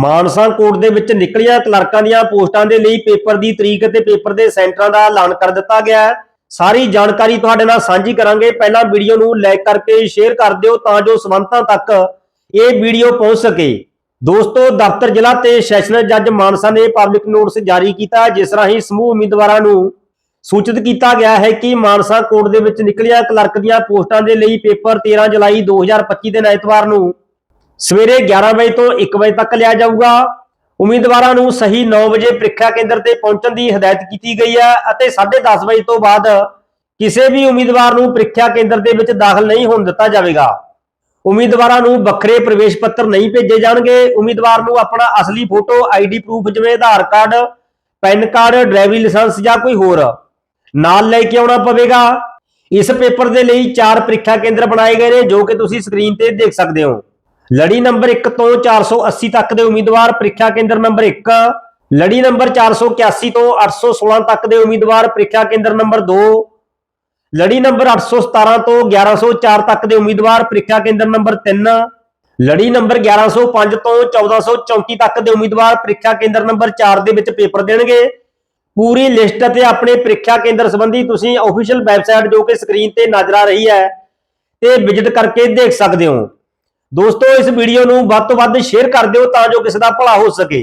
Mansa court ਦੇ ਵਿੱਚ ਨਿਕਲੀਆਂ ਕਲਰਕਾਂ ਦੀਆਂ ਪੋਸਟਾਂ ਦੇ ਲਈ ਪੇਪਰ ਦੀ ਤਰੀਕ ਅਤੇ ਪੇਪਰ ਦੇ ਸੈਂਟਰਾਂ ਦਾ ਐਲਾਨ ਕਰ ਦਿੱਤਾ ਗਿਆ ਹੈ। ਸਾਰੀ ਜਾਣਕਾਰੀ ਤੁਹਾਡੇ ਨਾਲ ਸਾਂਝੀ ਕਰਾਂਗੇ। ਪਹਿਲਾਂ ਵੀਡੀਓ ਨੂੰ ਲਾਈਕ ਕਰਕੇ ਸ਼ੇਅਰ ਕਰ ਦਿਓ ਤਾਂ ਜੋ ਸਬੰਧਤਾਂ ਤੱਕ ਇਹ ਵੀਡੀਓ ਪਹੁੰਚ ਸਕੇ। ਦੋਸਤੋ, ਦਫ਼ਤਰ ਜ਼ਿਲ੍ਹਾ ਤੇ ਸੈਸ਼ਨ ਜੱਜ ਮਾਨਸਾ ਨੇ ਪਬਲਿਕ ਨੋਟਿਸ ਜਾਰੀ ਕੀਤਾ। ਜਿਸ ਰਾਹੀਂ ਸਮੂਹ ਉਮੀਦਵਾਰਾਂ ਨੂੰ ਸੂਚਿਤ ਕੀਤਾ ਗਿਆ ਹੈ ਕਿ ਮਾਨਸਾ ਕੋਰਟ ਦੇ ਵਿੱਚ ਨਿਕਲੀਆਂ ਕਲਰਕ ਦੀਆਂ ਪੋਸਟਾਂ ਦੇ ਲਈ ਪੇਪਰ 13 ਜੁਲਾਈ 2025 ਦਿਨ ਐਤਵਾਰ ਨੂੰ ਸਵੇਰੇ 11 ਵਜੇ ਤੋਂ 1 ਵਜੇ ਤੱਕ ਲਿਆ ਜਾਊਗਾ। ਉਮੀਦਵਾਰਾਂ ਨੂੰ ਸਹੀ 9 ਵਜੇ ਪ੍ਰੀਖਿਆ ਕੇਂਦਰ ਤੇ ਪਹੁੰਚਣ ਦੀ ਹਦਾਇਤ ਕੀਤੀ ਗਈ ਹੈ ਅਤੇ 10:30 ਵਜੇ ਤੋਂ ਬਾਅਦ ਕਿਸੇ ਵੀ ਉਮੀਦਵਾਰ ਨੂੰ ਪ੍ਰੀਖਿਆ ਕੇਂਦਰ ਦੇ ਵਿੱਚ ਦਾਖਲ ਨਹੀਂ ਹੋਣ ਦਿੱਤਾ ਜਾਵੇਗਾ। ਉਮੀਦਵਾਰਾਂ ਨੂੰ ਵੱਖਰੇ ਪ੍ਰਵੇਸ਼ ਪੱਤਰ ਨਹੀਂ ਭੇਜੇ ਜਾਣਗੇ। ਉਮੀਦਵਾਰ ਨੂੰ ਆਪਣਾ ਅਸਲੀ ਫੋਟੋ, ਆਈਡੀ, ਪ੍ਰੂਫ ਜਿਵੇਂ Aadhaar card, PAN card, driving licence ਜਾਂ ਕੋਈ ਹੋਰ ਨਾਲ ਲੈ ਕੇ ਆਉਣਾ ਪਵੇਗਾ। ਇਸ ਪੇਪਰ ਦੇ ਲਈ ਚਾਰ ਪ੍ਰੀਖਿਆ ਕੇਂਦਰ ਬਣਾਏ ਗਏ ਨੇ ਜੋ ਕਿ ਤੁਸੀਂ ਸਕਰੀਨ ਤੇ ਦੇਖ ਸਕਦੇ ਹੋ। ਲੜੀ ਨੰਬਰ 1 ਤੋਂ 480 ਤੱਕ ਦੇ ਉਮੀਦਵਾਰ, ਪ੍ਰੀਖਿਆ ਕੇਂਦਰ ਨੰਬਰ 1 ਲੜੀ ਨੰਬਰ 481 ਤੋਂ 816 ਤੱਕ ਦੇ ਉਮੀਦਵਾਰ, ਪ੍ਰੀਖਿਆ ਕੇਂਦਰ ਨੰਬਰ 2 ਲੜੀ ਨੰਬਰ 817 ਤੋਂ 1104 ਤੱਕ ਦੇ ਉਮੀਦਵਾਰ, ਪ੍ਰੀਖਿਆ ਕੇਂਦਰ ਨੰਬਰ 3 ਲੜੀ ਨੰਬਰ 1105 ਤੋਂ 1434 ਤੱਕ ਦੇ ਉਮੀਦਵਾਰ, ਪ੍ਰੀਖਿਆ ਕੇਂਦਰ ਨੰਬਰ 4 ਦੇ ਵਿੱਚ ਪੇਪਰ ਦੇਣਗੇ। ਪੂਰੀ ਲਿਸਟ ਅਤੇ ਆਪਣੇ ਪ੍ਰੀਖਿਆ ਕੇਂਦਰ ਸੰਬੰਧੀ ਤੁਸੀਂ ਅਫੀਸ਼ੀਅਲ ਵੈਬਸਾਈਟ ਜੋ ਕਿ ਸਕਰੀਨ ਤੇ ਨਜ਼ਰ ਆ ਰਹੀ ਹੈ, ਤੇ ਵਿਜ਼ਿਟ ਕਰਕੇ ਦੇਖ ਸਕਦੇ ਹੋ। ਦੋਸਤੋ, ਇਸ ਵੀਡੀਓ ਨੂੰ ਵੱਧ ਤੋਂ ਵੱਧ ਸ਼ੇਅਰ ਕਰ ਦਿਓ ਤਾਂ ਜੋ ਕਿਸੇ ਦਾ ਭਲਾ ਹੋ ਸਕੇ।